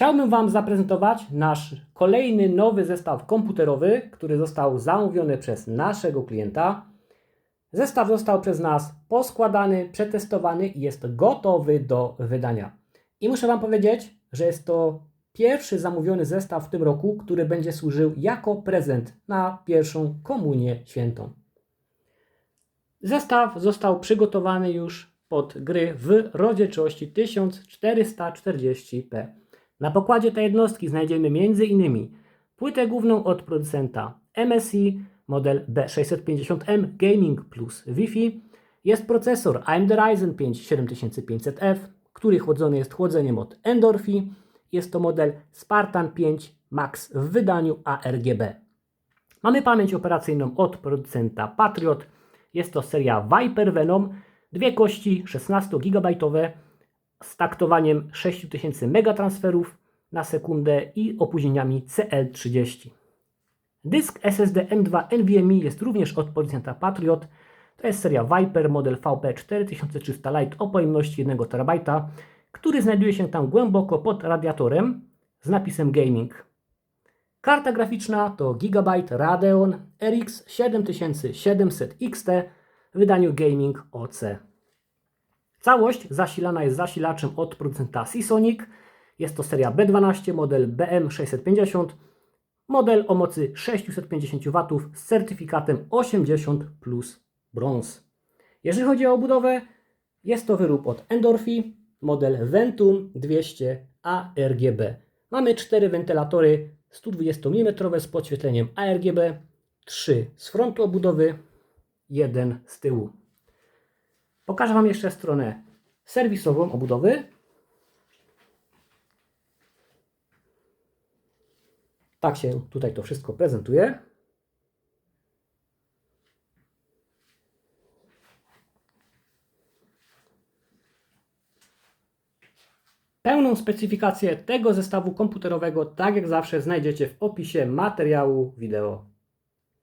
Chciałbym Wam zaprezentować nasz kolejny nowy zestaw komputerowy, który został zamówiony przez naszego klienta. Zestaw został przez nas poskładany, przetestowany i jest gotowy do wydania. I muszę Wam powiedzieć, że jest to pierwszy zamówiony zestaw w tym roku, który będzie służył jako prezent na pierwszą komunię świętą. Zestaw został przygotowany już pod gry w rozdzielczości 1440p. Na pokładzie tej jednostki znajdziemy m.in. płytę główną od producenta MSI, model B650M Gaming plus Wi-Fi. Jest procesor AMD Ryzen 5 7500F, który chłodzony jest chłodzeniem od Endorphi. Jest to model Spartan 5 Max w wydaniu ARGB. Mamy pamięć operacyjną od producenta Patriot. Jest to seria Viper Venom, dwie kości 16 GB z taktowaniem 6000 megatransferów na sekundę i opóźnieniami CL30. Dysk SSD M2 NVMe jest również od Patriot. To jest seria Viper model VP4300 Lite o pojemności 1 TB, który znajduje się tam głęboko pod radiatorem z napisem Gaming. Karta graficzna to Gigabyte Radeon RX 7700 XT w wydaniu Gaming OC. Całość zasilana jest zasilaczem od producenta Seasonic. Jest to seria B12, model BM650, model o mocy 650 W z certyfikatem 80 plus brąz. Jeżeli chodzi o obudowę, jest to wyrób od Endorphi, model Ventum 200 ARGB. Mamy cztery wentylatory 120 mm z podświetleniem ARGB, 3 z frontu obudowy, jeden z tyłu. Pokażę Wam jeszcze stronę serwisową obudowy. Tak się tutaj to wszystko prezentuje. Pełną specyfikację tego zestawu komputerowego, tak jak zawsze, znajdziecie w opisie materiału wideo.